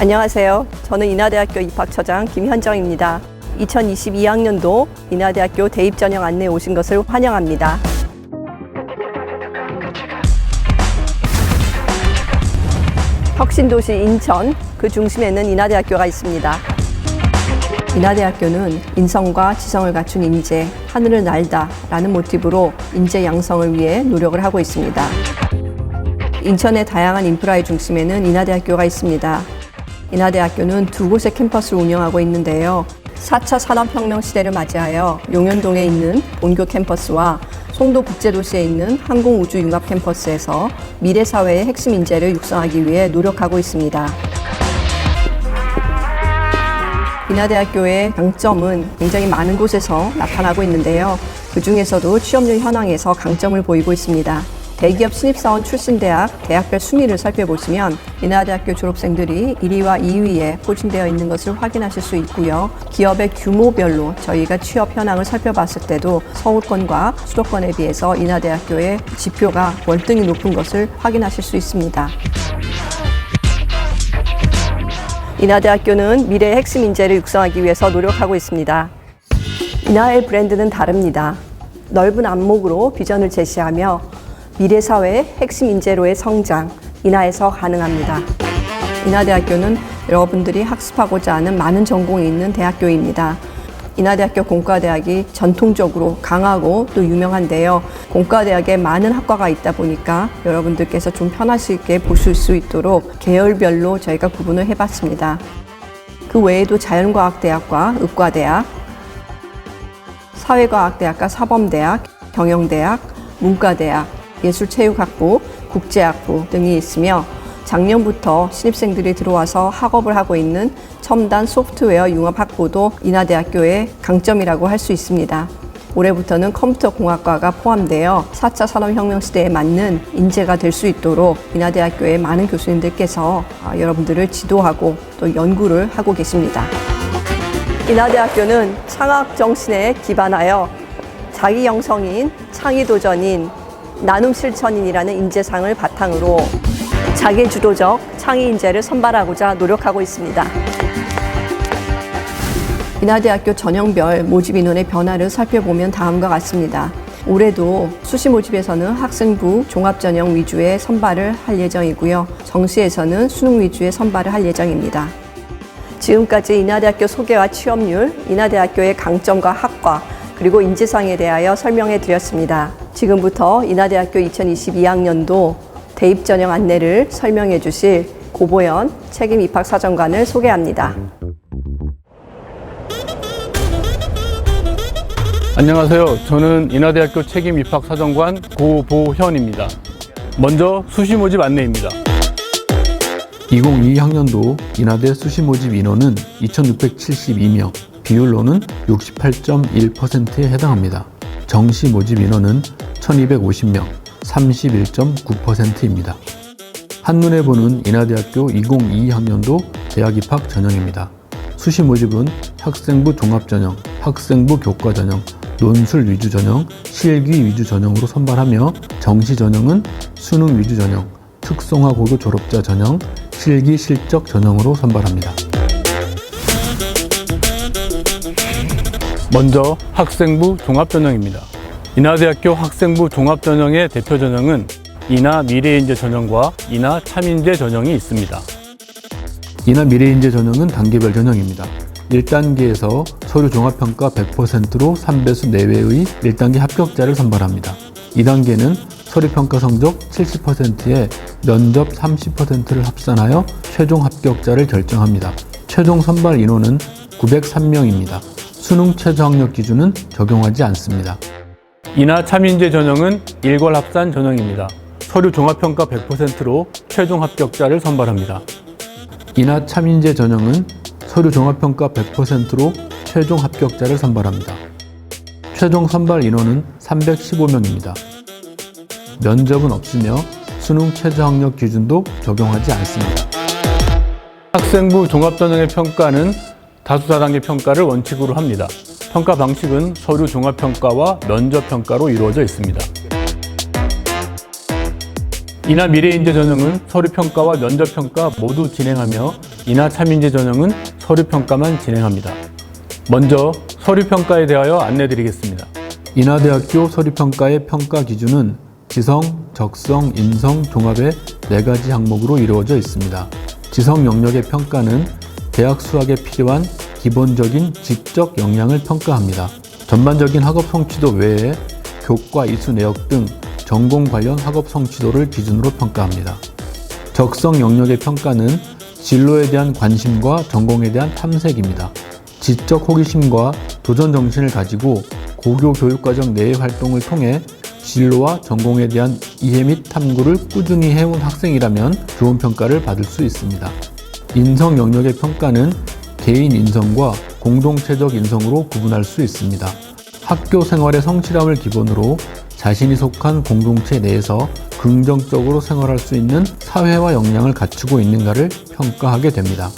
안녕하세요. 저는 인하대학교 입학처장 김현정입니다. 2022학년도 인하대학교 대입 전형 안내에 오신 것을 환영합니다. 혁신도시 인천 그 중심에는 인하대학교가 있습니다. 인하대학교는 인성과 지성을 갖춘 인재, 하늘을 날다 라는 모티브로 인재 양성을 위해 노력을 하고 있습니다. 인천의 다양한 인프라의 중심에는 인하대학교가 있습니다. 인하대학교는 두 곳의 캠퍼스를 운영하고 있는데요. 4차 산업혁명 시대를 맞이하여 용현동에 있는 본교 캠퍼스와 송도 국제도시에 있는 항공우주융합 캠퍼스에서 미래 사회의 핵심 인재를 육성하기 위해 노력하고 있습니다. 인하대학교의 강점은 굉장히 많은 곳에서 나타나고 있는데요. 그 중에서도 취업률 현황에서 강점을 보이고 있습니다. 대기업 신입사원 출신 대학, 대학별 순위를 살펴보시면 인하대학교 졸업생들이 1위와 2위에 포진되어 있는 것을 확인하실 수 있고요. 기업의 규모별로 저희가 취업 현황을 살펴봤을 때도 서울권과 수도권에 비해서 인하대학교의 지표가 월등히 높은 것을 확인하실 수 있습니다. 인하대학교는 미래의 핵심 인재를 육성하기 위해서 노력하고 있습니다. 인하의 브랜드는 다릅니다. 넓은 안목으로 비전을 제시하며 미래 사회의 핵심 인재로의 성장, 인하에서 가능합니다. 인하대학교는 여러분들이 학습하고자 하는 많은 전공이 있는 대학교입니다. 인하대학교 공과대학이 전통적으로 강하고 또 유명한데요. 공과대학에 많은 학과가 있다 보니까 여러분들께서 좀 편하시게 보실 수 있도록 계열별로 저희가 구분을 해봤습니다. 그 외에도 자연과학대학과 의과대학, 사회과학대학과 사범대학, 경영대학, 문과대학, 예술체육학부, 국제학부 등이 있으며 작년부터 신입생들이 들어와서 학업을 하고 있는 첨단 소프트웨어 융합학부도 인하대학교의 강점이라고 할 수 있습니다. 올해부터는 컴퓨터공학과가 포함되어 4차 산업혁명 시대에 맞는 인재가 될 수 있도록 인하대학교의 많은 교수님들께서 아, 여러분들을 지도하고 또 연구를 하고 계십니다. 인하대학교는 창학 정신에 기반하여 자기 영성인, 창의 도전인, 나눔 실천인이라는 인재상을 바탕으로 자기 주도적 창의 인재를 선발하고자 노력하고 있습니다. 인하대학교 전형별 모집 인원의 변화를 살펴보면 다음과 같습니다. 올해도 수시 모집에서는 학생부 종합전형 위주의 선발을 할 예정이고요. 정시에서는 수능 위주의 선발을 할 예정입니다. 지금까지 인하대학교 소개와 취업률, 인하대학교의 강점과 학과, 그리고 인재상에 대하여 설명해 드렸습니다. 지금부터 인하대학교 2022학년도 대입 전형 안내를 설명해 주실 고보현 책임 입학 사정관을 소개합니다. 안녕하세요. 저는 인하대학교 책임 입학 사정관 고보현입니다. 먼저 수시 모집 안내입니다. 2022학년도 인하대 수시 모집 인원은 2,672명, 비율로는 68.1%에 해당합니다. 정시 모집 인원은 1,250명, 31.9%입니다. 한눈에 보는 인하대학교 2022학년도 대학 입학 전형입니다. 수시 모집은 학생부 종합전형, 학생부 교과전형, 논술 위주 전형, 실기 위주 전형으로 선발하며 정시 전형은 수능 위주 전형, 특성화 고교 졸업자 전형, 실기 실적 전형으로 선발합니다. 먼저 학생부 종합전형입니다. 인하대학교 학생부 종합전형의 대표 전형은 인하 미래인재 전형과 인하 참인재 전형이 있습니다. 이나 미래인재 전형은 단계별 전형입니다. 1단계에서 서류 종합평가 100%로 3배수 내외의 1단계 합격자를 선발합니다. 2단계는 서류평가 성적 70%에 면접 30%를 합산하여 최종 합격자를 결정합니다. 최종 선발 인원은 903명입니다. 수능 최저 학력 기준은 적용하지 않습니다. 인하 참인재 전형은 일괄 합산 전형입니다. 서류 종합평가 100%로 최종 합격자를 선발합니다. 이나 참인재 전형은 서류 종합평가 100%로 최종 합격자를 선발합니다. 최종 선발 인원은 315명입니다. 면접은 없으며 수능 최저 학력 기준도 적용하지 않습니다. 학생부 종합전형의 평가는 다수다단계 평가를 원칙으로 합니다. 평가 방식은 서류 종합평가와 면접평가로 이루어져 있습니다. 이나 미래인재 전형은 서류평가와 면접평가 모두 진행하며 이나 참인재 전형은 서류평가만 진행합니다. 먼저 서류평가에 대하여 안내드리겠습니다. 인하대학교 서류평가의 평가 기준은 지성, 적성, 인성, 종합의 네 가지 항목으로 이루어져 있습니다. 지성 영역의 평가는 대학 수학에 필요한 기본적인 지적 역량을 평가합니다. 전반적인 학업 성취도 외에 교과 이수 내역 등 전공 관련 학업 성취도를 기준으로 평가합니다. 적성 영역의 평가는 진로에 대한 관심과 전공에 대한 탐색입니다. 지적 호기심과 도전 정신을 가지고 고교 교육과정 내의 활동을 통해 진로와 전공에 대한 이해 및 탐구를 꾸준히 해온 학생이라면 좋은 평가를 받을 수 있습니다. 인성 영역의 평가는 개인 인성과 공동체적 인성으로 구분할 수 있습니다. 학교 생활의 성실함을 기본으로 자신이 속한 공동체 내에서 긍정적으로 생활할 수 있는 사회화 역량을 갖추고 있는가를 평가하게 됩니다.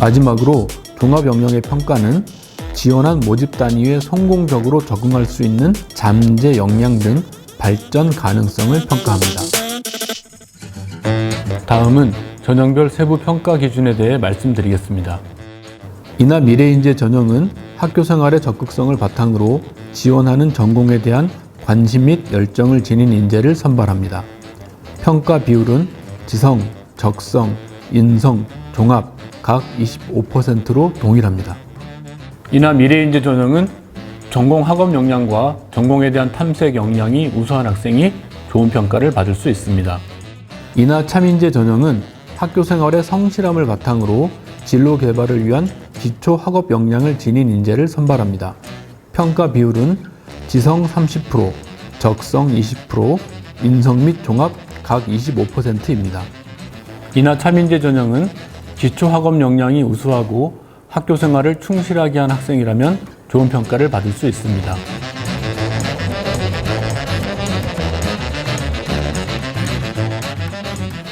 마지막으로 종합 역량의 평가는 지원한 모집 단위에 성공적으로 적응할 수 있는 잠재 역량 등 발전 가능성을 평가합니다. 다음은 전형별 세부 평가 기준에 대해 말씀드리겠습니다. 이나 미래인재 전형은 학교 생활의 적극성을 바탕으로 지원하는 전공에 대한 관심 및 열정을 지닌 인재를 선발합니다. 평가 비율은 지성, 적성, 인성, 종합 각 25%로 동일합니다. 이나 미래인재 전형은 전공 학업 역량과 전공에 대한 탐색 역량이 우수한 학생이 좋은 평가를 받을 수 있습니다. 이나 참인재 전형은 학교 생활의 성실함을 바탕으로 진로 개발을 위한 기초 학업 역량을 지닌 인재를 선발합니다. 평가 비율은 지성 30%, 적성 20%, 인성 및 종합 각 25%입니다. 이나 참인재 전형은 기초 학업 역량이 우수하고 학교 생활을 충실하게 한 학생이라면 좋은 평가를 받을 수 있습니다.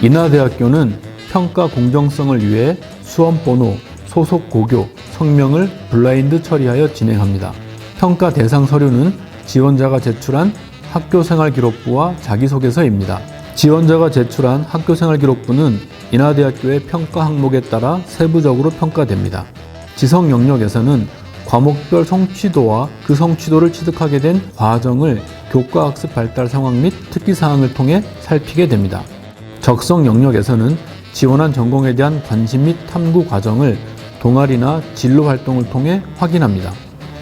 인하대학교는 평가 공정성을 위해 수험 번호, 소속 고교, 성명을 블라인드 처리하여 진행합니다. 평가 대상 서류는 지원자가 제출한 학교생활기록부와 자기소개서입니다. 지원자가 제출한 학교생활기록부는 인하대학교의 평가 항목에 따라 세부적으로 평가됩니다. 지성 영역에서는 과목별 성취도와 그 성취도를 취득하게 된 과정을 교과학습 발달 상황 및 특기사항을 통해 살피게 됩니다. 적성 영역에서는 지원한 전공에 대한 관심 및 탐구 과정을 동아리나 진로 활동을 통해 확인합니다.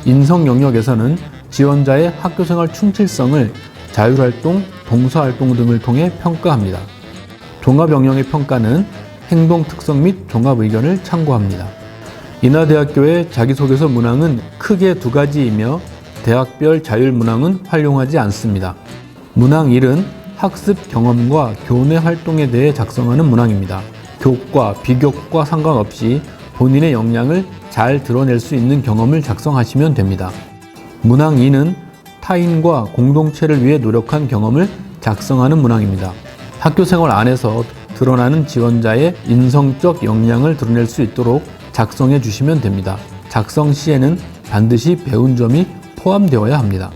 인성 영역에서는 지원자의 학교생활 충실성을 자율활동, 봉사활동 등을 통해 평가합니다. 종합 영역의 평가는 행동 특성 및 종합 의견을 참고합니다. 인하대학교의 자기소개서 문항은 크게 두 가지이며 대학별 자율 문항은 활용하지 않습니다. 문항 1은 학습 경험과 교내 활동에 대해 작성하는 문항입니다. 교과, 비교과 상관없이 본인의 역량을 잘 드러낼 수 있는 경험을 작성하시면 됩니다. 문항 2는 타인과 공동체를 위해 노력한 경험을 작성하는 문항입니다. 학교 생활 안에서 드러나는 지원자의 인성적 역량을 드러낼 수 있도록 작성해 주시면 됩니다. 작성 시에는 반드시 배운 점이 포함되어야 합니다.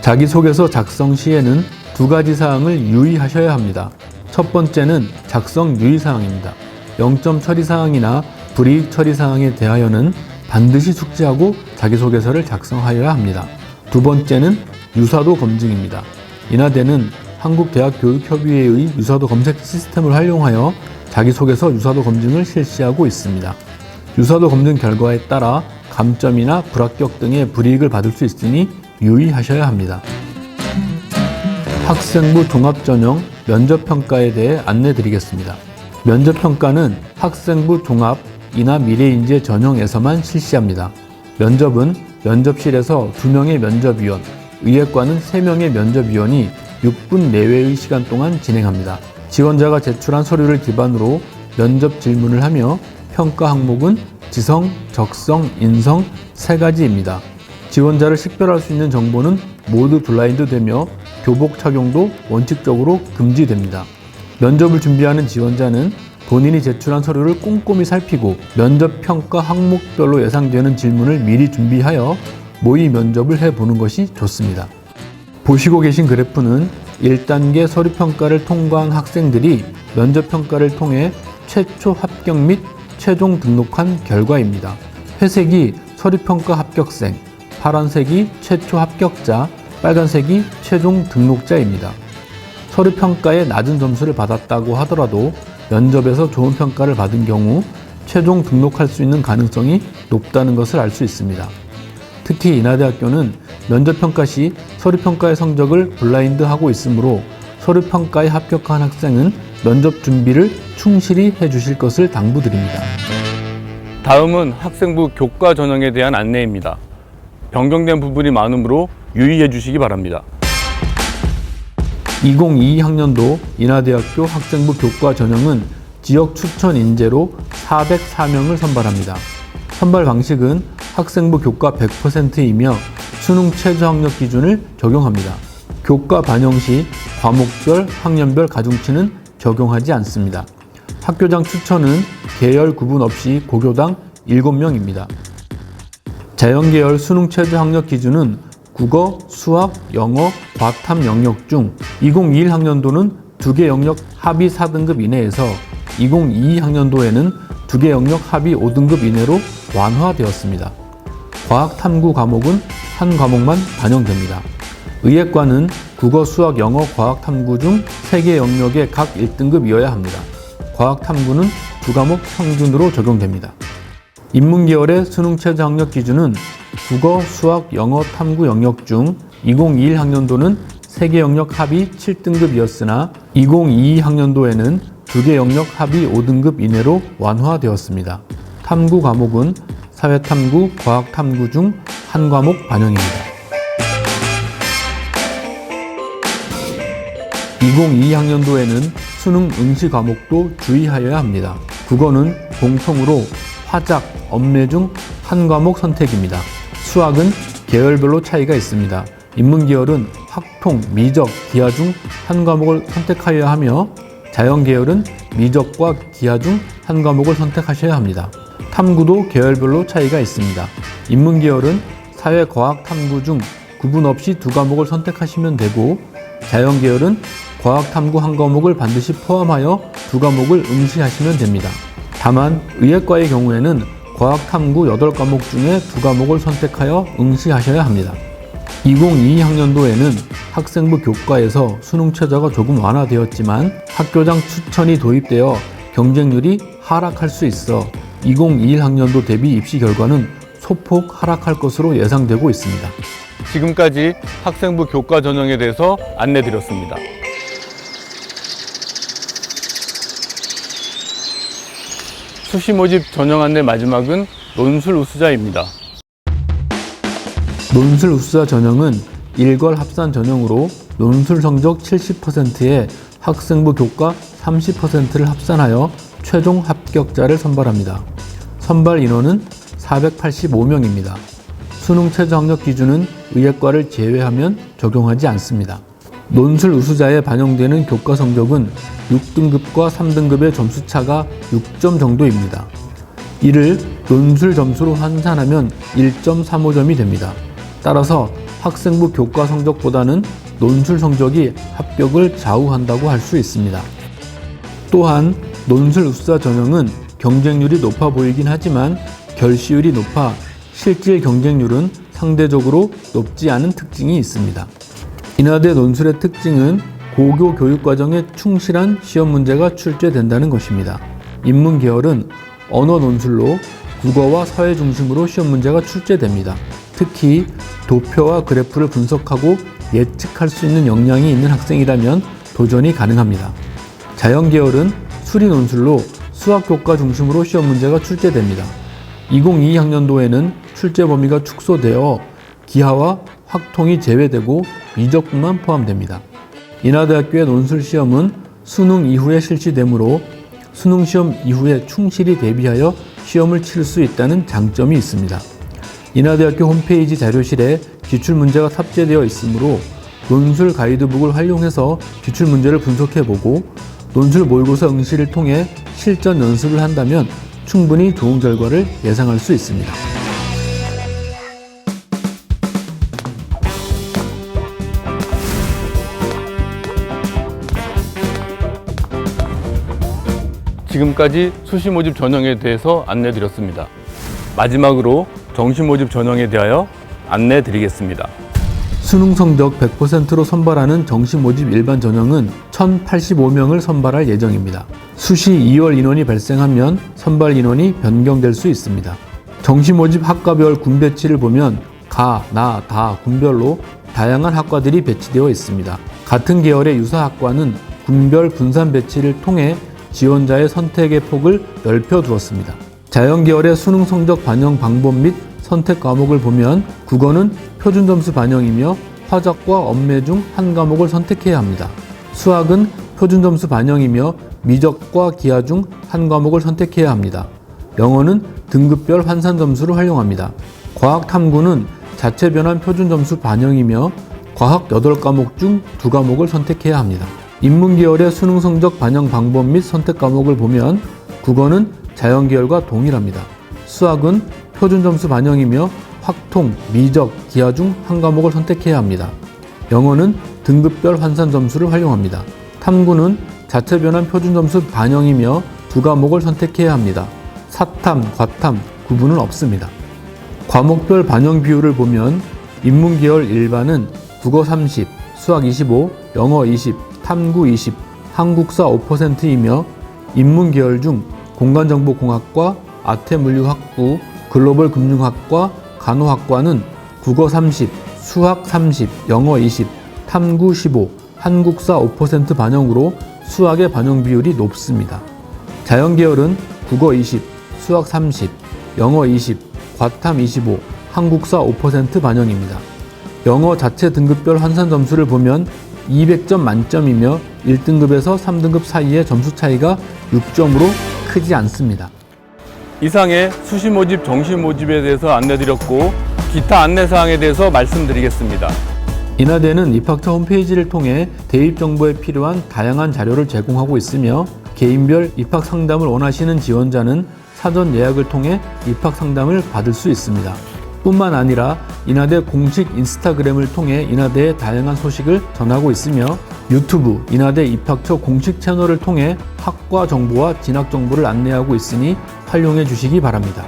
자기소개서 작성 시에는 두 가지 사항을 유의하셔야 합니다. 첫 번째는 작성 유의 사항입니다. 0점 처리 사항이나 불이익 처리 사항에 대하여는 반드시 숙지하고 자기소개서를 작성하여야 합니다. 두 번째는 유사도 검증입니다. 인하대는 한국대학교육협의회의 유사도 검색 시스템을 활용하여 자기소개서 유사도 검증을 실시하고 있습니다. 유사도 검증 결과에 따라 감점이나 불합격 등의 불이익을 받을 수 있으니 유의하셔야 합니다. 학생부 종합전형 면접평가에 대해 안내 드리겠습니다. 면접평가는 학생부 종합 이나 미래인재 전형에서만 실시합니다. 면접은 면접실에서 2명의 면접위원, 의예과는 3명의 면접위원이 6분 내외의 시간 동안 진행합니다. 지원자가 제출한 서류를 기반으로 면접 질문을 하며 평가 항목은 지성, 적성, 인성 세 가지입니다. 지원자를 식별할 수 있는 정보는 모두 블라인드 되며 교복 착용도 원칙적으로 금지됩니다. 면접을 준비하는 지원자는 본인이 제출한 서류를 꼼꼼히 살피고 면접 평가 항목별로 예상되는 질문을 미리 준비하여 모의 면접을 해보는 것이 좋습니다. 보시고 계신 그래프는 1단계 서류 평가를 통과한 학생들이 면접 평가를 통해 최초 합격 및 최종 등록한 결과입니다. 회색이 서류 평가 합격생, 파란색이 최초 합격자, 빨간색이 최종 등록자입니다. 서류 평가에 낮은 점수를 받았다고 하더라도 면접에서 좋은 평가를 받은 경우 최종 등록할 수 있는 가능성이 높다는 것을 알 수 있습니다. 특히 인하대학교는 면접평가 시 서류평가의 성적을 블라인드하고 있으므로 서류평가에 합격한 학생은 면접 준비를 충실히 해주실 것을 당부드립니다. 다음은 학생부 교과 전형에 대한 안내입니다. 변경된 부분이 많으므로 유의해 주시기 바랍니다. 2022학년도 인하대학교 학생부 교과 전형은 지역 추천 인재로 404명을 선발합니다. 선발 방식은 학생부 교과 100%이며 수능 최저 학력 기준을 적용합니다. 교과 반영 시 과목별, 학년별 가중치는 적용하지 않습니다. 학교장 추천은 계열 구분 없이 고교당 7명입니다. 자연계열 수능 최저 학력 기준은 국어, 수학, 영어, 과탐 영역 중 2021학년도는 두 개 영역 합의 4등급 이내에서 2022학년도에는 두 개 영역 합의 5등급 이내로 완화되었습니다. 과학 탐구 과목은 한 과목만 반영됩니다. 의예과는 국어, 수학, 영어, 과학 탐구 중세개 영역에 각 1등급이어야 합니다. 과학 탐구는 두 과목 평균으로 적용됩니다. 인문계열의 수능 최저 학력 기준은 국어, 수학, 영어, 탐구 영역 중 2021학년도는 세개 영역 합의 7등급이었으나 2022학년도에는 두개 영역 합의 5등급 이내로 완화되었습니다. 탐구 과목은 사회탐구, 과학탐구 중 한 과목 반영입니다. 2022학년도에는 수능 응시 과목도 주의하여야 합니다. 국어는 공통으로 화작, 엄례 중한 과목 선택입니다. 수학은 계열별로 차이가 있습니다. 인문계열은 학통, 미적, 기하 중 한 과목을 선택하여야 하며 자연계열은 미적과 기하 중 한 과목을 선택하셔야 합니다. 탐구도 계열별로 차이가 있습니다. 인문계열은 사회과학 탐구 중 구분 없이 두 과목을 선택하시면 되고 자연계열은 과학 탐구 한 과목을 반드시 포함하여 두 과목을 응시하시면 됩니다. 다만 의예과의 경우에는 과학 탐구 8과목 중에 두 과목을 선택하여 응시하셔야 합니다. 2022학년도에는 학생부 교과에서 수능 최저가 조금 완화되었지만 학교장 추천이 도입되어 경쟁률이 하락할 수 있어 2021학년도 대비 입시 결과는 소폭 하락할 것으로 예상되고 있습니다. 지금까지 학생부 교과 전형에 대해서 안내 드렸습니다. 수시 모집 전형 안내 마지막은 논술 우수자입니다. 논술 우수자 전형은 일괄 합산 전형으로 논술 성적 70%에 학생부 교과 30%를 합산하여 최종 합격자를 선발합니다. 선발 인원은 485명입니다. 수능 최저 학력 기준은 의예과를 제외하면 적용하지 않습니다. 논술 우수자에 반영되는 교과 성적은 6등급과 3등급의 점수 차가 6점 정도입니다. 이를 논술 점수로 환산하면 1.35점이 됩니다. 따라서 학생부 교과 성적보다는 논술 성적이 합격을 좌우한다고 할 수 있습니다. 또한 논술 우수자 전형은 경쟁률이 높아 보이긴 하지만 결시율이 높아 실질 경쟁률은 상대적으로 높지 않은 특징이 있습니다. 인하대 논술의 특징은 고교 교육 과정에 충실한 시험 문제가 출제된다는 것입니다. 인문 계열은 언어 논술로 국어와 사회 중심으로 시험 문제가 출제됩니다. 특히 도표와 그래프를 분석하고 예측할 수 있는 역량이 있는 학생이라면 도전이 가능합니다. 자연 계열은 수리 논술로 수학 교과 중심으로 시험 문제가 출제됩니다. 2022학년도에는 출제 범위가 축소되어 기하와 확통이 제외되고 미적분만 포함됩니다. 인하대학교의 논술 시험은 수능 이후에 실시되므로 수능 시험 이후에 충실히 대비하여 시험을 칠 수 있다는 장점이 있습니다. 인하대학교 홈페이지 자료실에 기출 문제가 탑재되어 있으므로 논술 가이드북을 활용해서 기출 문제를 분석해보고 논술 모의고사 응시를 통해 실전 연습을 한다면 충분히 좋은 결과를 예상할 수 있습니다. 지금까지 수시 모집 전형에 대해서 안내 드렸습니다. 마지막으로 정시 모집 전형에 대하여 안내 드리겠습니다. 수능 성적 100%로 선발하는 정시 모집 일반 전형은 1,085명을 선발할 예정입니다. 수시 2월 인원이 발생하면 선발 인원이 변경될 수 있습니다. 정시 모집 학과별 군 배치를 보면 가, 나, 다 군별로 다양한 학과들이 배치되어 있습니다. 같은 계열의 유사 학과는 군별 분산 배치를 통해 지원자의 선택의 폭을 넓혀 두었습니다. 자연 계열의 수능 성적 반영 방법 및 선택 과목을 보면 국어는 표준 점수 반영이며 화작과 엄매 중 한 과목을 선택해야 합니다. 수학은 표준 점수 반영이며 미적과 기하 중 한 과목을 선택해야 합니다. 영어는 등급별 환산 점수를 활용합니다. 과학 탐구는 자체 변환 표준 점수 반영이며 과학 8과목 중 2과목을 선택해야 합니다. 인문 계열의 수능 성적 반영 방법 및 선택 과목을 보면 국어는 자연 계열과 동일합니다. 수학은 표준 점수 반영이며 확통, 미적, 기하 중 한 과목을 선택해야 합니다. 영어는 등급별 환산 점수를 활용합니다. 탐구는 자체 변환 표준 점수 반영이며 두 과목을 선택해야 합니다. 사탐, 과탐 구분은 없습니다. 과목별 반영 비율을 보면 인문 계열 일반은 국어 30, 수학 25, 영어 20, 탐구 20, 한국사 5%이며 인문 계열 중 공간정보공학과, 아태물리학부, 글로벌 금융학과, 간호학과는 국어 30, 수학 30, 영어 20, 탐구 15, 한국사 5% 반영으로 수학의 반영 비율이 높습니다. 자연 계열은 국어 20, 수학 30, 영어 20, 과탐 25, 한국사 5% 반영입니다. 영어 자체 등급별 환산 점수를 보면 200점 만점이며 1등급에서 3등급 사이의 점수 차이가 6점으로 크지 않습니다. 이상의 수시 모집, 정시 모집에 대해서 안내 드렸고 기타 안내 사항에 대해서 말씀드리겠습니다. 인하대는 입학처 홈페이지를 통해 대입 정보에 필요한 다양한 자료를 제공하고 있으며 개인별 입학 상담을 원하시는 지원자는 사전 예약을 통해 입학 상담을 받을 수 있습니다. 뿐만 아니라 인하대 공식 인스타그램을 통해 인하대의 다양한 소식을 전하고 있으며 유튜브 인하대 입학처 공식 채널을 통해 학과 정보와 진학 정보를 안내하고 있으니 활용해 주시기 바랍니다.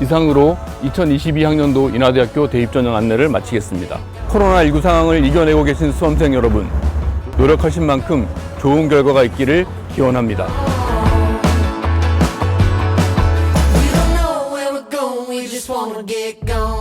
이상으로 2022학년도 인하대학교 대입 전형 안내를 마치겠습니다. 코로나19 상황을 이겨내고 계신 수험생 여러분, 노력하신 만큼 좋은 결과가 있기를 기원합니다. Get gone.